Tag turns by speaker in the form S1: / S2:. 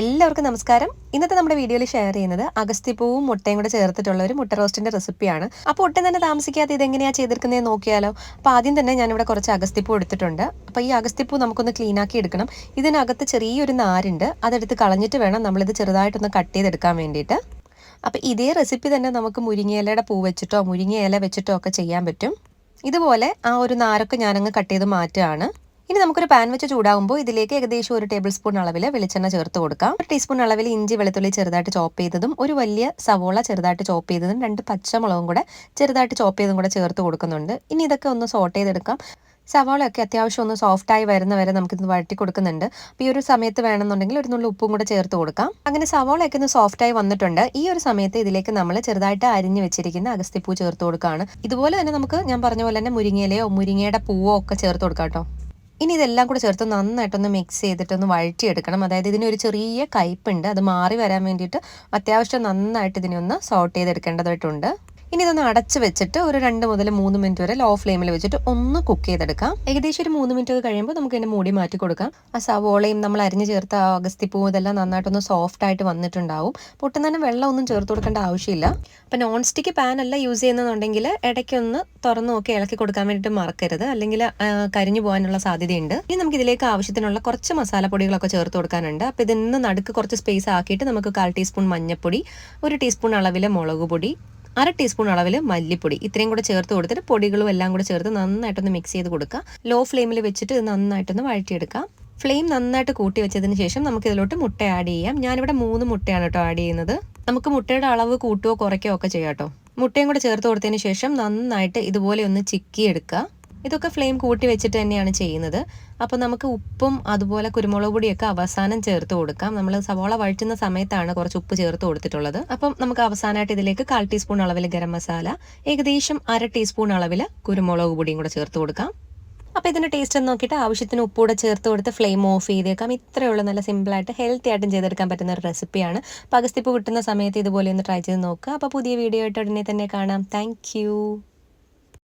S1: എല്ലാവർക്കും നമസ്കാരം. ഇന്നത്തെ നമ്മുടെ വീഡിയോയിൽ ഷെയർ ചെയ്യുന്നത് അഗസ്തിപ്പൂവും മുട്ടയും കൂടെ ചേർത്തിട്ടുള്ള ഒരു മുട്ട റോസ്റ്റിന്റെ റെസിപ്പിയാണ് അപ്പോൾ ഒട്ടും തന്നെ താമസിക്കാതെ ഇതെങ്ങനെയാണ് ചെയ്തെടുക്കുന്നത് നോക്കിയാലോ? അപ്പോൾ ആദ്യം തന്നെ ഞാനിവിടെ കുറച്ച് അഗസ്തിപ്പൂ എടുത്തിട്ടുണ്ട്. അപ്പോൾ ഈ അഗസ്തിപ്പൂ നമുക്കൊന്ന് ക്ലീൻ ആക്കി എടുക്കണം. ഇതിനകത്ത് ചെറിയൊരു നാരുണ്ട്. അതെടുത്ത് കളഞ്ഞിട്ട് വേണം നമ്മളിത് ചെറുതായിട്ടൊന്ന് കട്ട് ചെയ്തെടുക്കാൻ വേണ്ടിയിട്ട്. അപ്പോൾ ഇതേ റെസിപ്പി തന്നെ നമുക്ക് മുരിങ്ങയിലയുടെ പൂ വെച്ചിട്ടോ മുരിങ്ങയില വെച്ചിട്ടോ ഒക്കെ ചെയ്യാൻ പറ്റും. ഇതുപോലെ ആ ഒരു നാരൊക്കെ ഞാനങ്ങ് കട്ട് ചെയ്ത് മാറ്റുകയാണ്. ഇനി നമുക്കൊരു പാൻ വെച്ച് ചൂടാകുമ്പോൾ ഇതിലേക്ക് ഏകദേശം ഒരു ടേബിൾ സ്പൂൺ അളവിൽ വെളിച്ചെണ്ണ ചേർത്ത് കൊടുക്കാം. ഒരു ടീസ്പൂൺ അളവിൽ ഇഞ്ചി വെളുത്തുള്ളി ചെറുതായിട്ട് ചോപ്പ് ചെയ്തതും ഒരു വലിയ സവോള ചെറുതായിട്ട് ചോപ്പ് ചെയ്തതും രണ്ട് പച്ചമുളകും കൂടെ ചെറുതായിട്ട് ചോപ്പ് ചെയ്തതും കൂടെ ചേർത്ത് കൊടുക്കുന്നുണ്ട്. ഇനി ഇതൊക്കെ ഒന്ന് സോട്ട് ചെയ്തെടുക്കാം. സവാളയൊക്കെ അത്യാവശ്യം ഒന്ന് സോഫ്റ്റായി വരുന്ന വരെ നമുക്കിത് വഴറ്റി കൊടുക്കുന്നുണ്ട്. അപ്പോൾ ഈ ഒരു സമയത്ത് വേണമെന്നുണ്ടെങ്കിൽ ഒരു നുള്ളി ഉപ്പും കൂടെ ചേർത്ത് കൊടുക്കാം. അങ്ങനെ സവാളയൊക്കെ ഒന്ന് സോഫ്റ്റായി വന്നിട്ടുണ്ട്. ഈ ഒരു സമയത്ത് ഇതിലേക്ക് നമ്മൾ ചെറുതായിട്ട് അരിഞ്ഞു വെച്ചിരിക്കുന്ന അഗസ്തിപ്പൂ ചേർത്ത് കൊടുക്കുകയാണ് ഇതുപോലെ തന്നെ നമുക്ക് ഞാൻ പറഞ്ഞ പോലെ തന്നെ മുരിങ്ങയിലയോ മുരിങ്ങയുടെ പൂവോ ഒക്കെ ചേർത്ത് കൊടുക്കാം കേട്ടോ. ഇനി ഇതെല്ലാം കൂടെ ചേർത്ത് നന്നായിട്ടൊന്ന് മിക്സ് ചെയ്തിട്ടൊന്ന് വഴറ്റിയെടുക്കണം. അതായത് ഇതിനൊരു ചെറിയ കയ്പുണ്ട് അത് മാറി വരാൻ വേണ്ടിയിട്ട് അത്യാവശ്യം നന്നായിട്ട് ഇതിനെ ഒന്ന് സോട്ട് ചെയ്തെടുക്കേണ്ടതായിട്ടുണ്ട്. ഇനി ഇതൊന്ന് അടച്ച് വെച്ചിട്ട് ഒരു രണ്ട് മുതൽ മൂന്ന് മിനിറ്റ് വരെ ലോ ഫ്ലെയിമിൽ വെച്ചിട്ട് ഒന്ന് കുക്ക് ചെയ്തെടുക്കാം. ഏകദേശം ഒരു മൂന്ന് മിനിറ്റ് ഒക്കെ കഴിയുമ്പോൾ നമുക്ക് ഇതിന്റെ മൂടി മാറ്റി കൊടുക്കാം. ആ സവോളയും നമ്മൾ അരിഞ്ഞ് ചേർത്ത അഗസ്തിപ്പൂവും ഇതെല്ലാം നന്നായിട്ടൊന്ന് സോഫ്റ്റ് ആയിട്ട് വന്നിട്ടുണ്ടാവും. പൊട്ടുന്ന തന്നെ വെള്ളം ഒന്നും ചേർത്ത് കൊടുക്കേണ്ട ആവശ്യമില്ല. അപ്പം നോൺ സ്റ്റിക്ക് പാനല്ല യൂസ് ചെയ്യുന്നതെന്നുണ്ടെങ്കിൽ ഇടയ്ക്കൊന്ന് തുറന്നു നോക്കി ഇളക്കി കൊടുക്കാൻ വേണ്ടിയിട്ട് മറക്കരുത്. അല്ലെങ്കിൽ കരിഞ്ഞു പോകാനുള്ള സാധ്യതയുണ്ട്. ഇനി നമുക്ക് ഇതിലേക്ക് ആവശ്യത്തിനുള്ള കുറച്ച് മസാലപ്പൊടികളൊക്കെ ചേർത്ത് കൊടുക്കാനുണ്ട്. അപ്പോൾ നിന്ന് നടുക്ക് കുറച്ച് സ്പേസ് ആക്കിയിട്ട് നമുക്ക് കാൽ ടീസ്പൂൺ മഞ്ഞൾപ്പൊടി ഒരു ടീസ്പൂൺ അളവിലെ മുളക് അര ടീസ്പൂൺ അളവിൽ മല്ലിപ്പൊടി. ഇത്രയും കൂടെ ചേർത്ത് കൊടുത്തിട്ട് പൊടികളും എല്ലാം കൂടെ ചേർത്ത് നന്നായിട്ടൊന്ന് മിക്സ് ചെയ്ത് കൊടുക്കുക. ലോ ഫ്ലെയിമിൽ വെച്ചിട്ട് നന്നായിട്ടൊന്ന് വഴറ്റിയെടുക്കുക. ഫ്ലെയിം നന്നായിട്ട് കൂട്ടി വെച്ചതിന് ശേഷം നമുക്ക് ഇതിലോട്ട് മുട്ട ആഡ് ചെയ്യാം. ഞാനിവിടെ മൂന്ന് മുട്ടയാണ് കേട്ടോ ആഡ് ചെയ്യുന്നത്. നമുക്ക് മുട്ടയുടെ അളവ് കൂട്ടുകയോ കുറയ്ക്കുകയോ ഒക്കെ ചെയ്യാം കേട്ടോ. മുട്ടയും കൂടെ ചേർത്ത് കൊടുത്തതിന് ശേഷം നന്നായിട്ട് ഇതുപോലെ ഒന്ന് ചിക്കി എടുക്കുക ഇതൊക്കെ ഫ്ലെയിം കൂട്ടി വെച്ചിട്ട് തന്നെയാണ് ചെയ്യുന്നത്. അപ്പോൾ നമുക്ക് ഉപ്പും അതുപോലെ കുരുമുളക് പൊടിയൊക്കെ അവസാനം ചേർത്ത് കൊടുക്കാം. നമ്മൾ സവോള വഴറ്റുന്ന സമയത്താണ് കുറച്ച് ഉപ്പ് ചേർത്ത് കൊടുത്തിട്ടുള്ളത്. അപ്പം നമുക്ക് അവസാനമായിട്ട് ഇതിലേക്ക് കാൽ ടീസ്പൂൺ അളവിൽ ഗരം മസാല ഏകദേശം അര ടീസ്പൂൺ അളവിൽ കുരുമുളക് പൊടിയും കൂടെ ചേർത്ത് കൊടുക്കാം. അപ്പോൾ ഇതിന്റെ ടേസ്റ്റ് ഒന്ന് നോക്കിയിട്ട് ആവശ്യത്തിന് ഉപ്പൂടെ ചേർത്ത് കൊടുത്ത് ഫ്ലെയിം ഓഫ് ചെയ്തേക്കാം. ഇത്രയേ ഉള്ളൂ. നല്ല സിമ്പിളായിട്ട് ഹെൽത്തി ആയിട്ടും ചെയ്തെടുക്കാൻ പറ്റുന്ന ഒരു റെസിപ്പിയാണ് പകസ്തിപ്പ് കിട്ടുന്ന സമയത്ത് ഇതുപോലെ ഒന്ന് ട്രൈ ചെയ്ത് നോക്കുക. അപ്പോൾ പുതിയ വീഡിയോ ആയിട്ട് ഉടനെ തന്നെ കാണാം. താങ്ക്